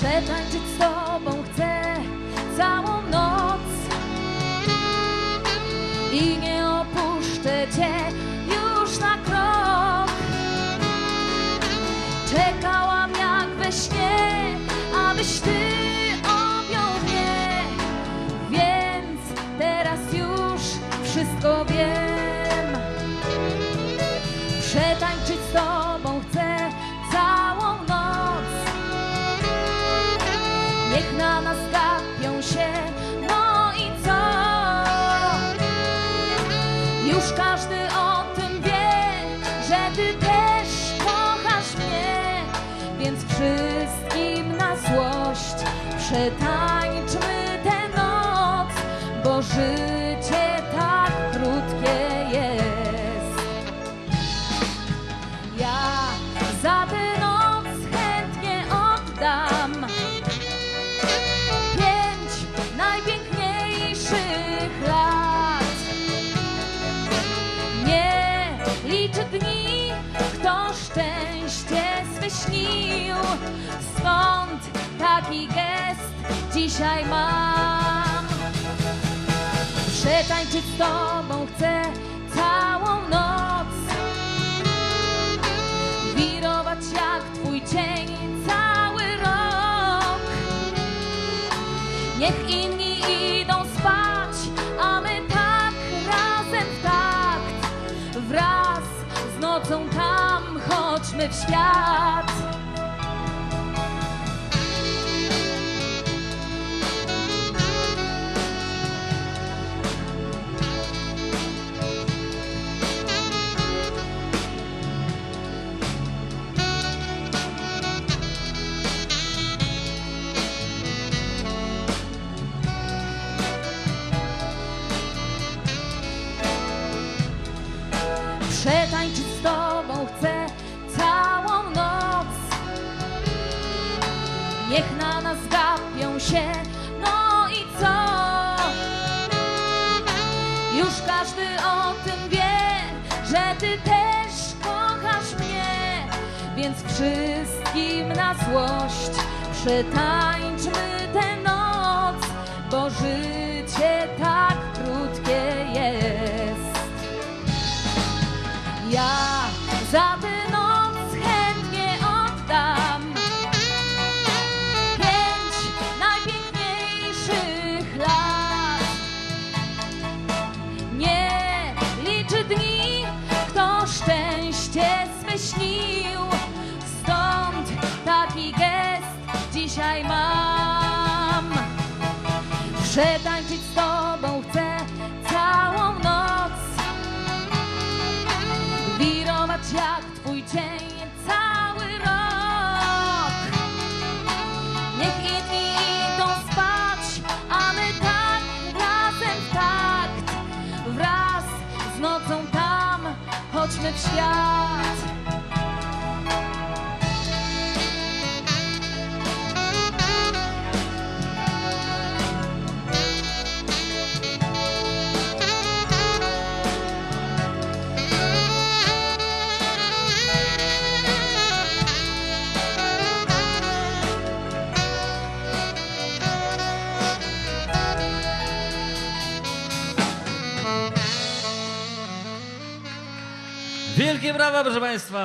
Przetańczyć z tobą chcę całą noc. I nie opuszczę cię już na krok. Czekałam jak we śnie, abyś ty objął mnie. Więc teraz już wszystko wiem. Przetańczyć ty też kochasz mnie Więc wszystkim na złość przetańczmy tę noc Bo życie Stąd taki gest dzisiaj mam. Przetańczyć z tobą chcę całą noc. Wirować jak twój cień cały rok. Niech inni idą spać, a my tak razem w takt. Wraz z nocą tam chodźmy w świat Niech na nas gapią się, no i co? Już każdy o tym wie, że ty też kochasz mnie Więc wszystkim na złość przetańczmy tę noc Bo życie tak dzisiaj mam. Przetańczyć z tobą chcę całą noc wirować jak twój cień cały rok. Niech inni idą spać, a my tak razem w takt. Wraz z nocą tam chodźmy w świat. Wielkie brawa, proszę Państwa!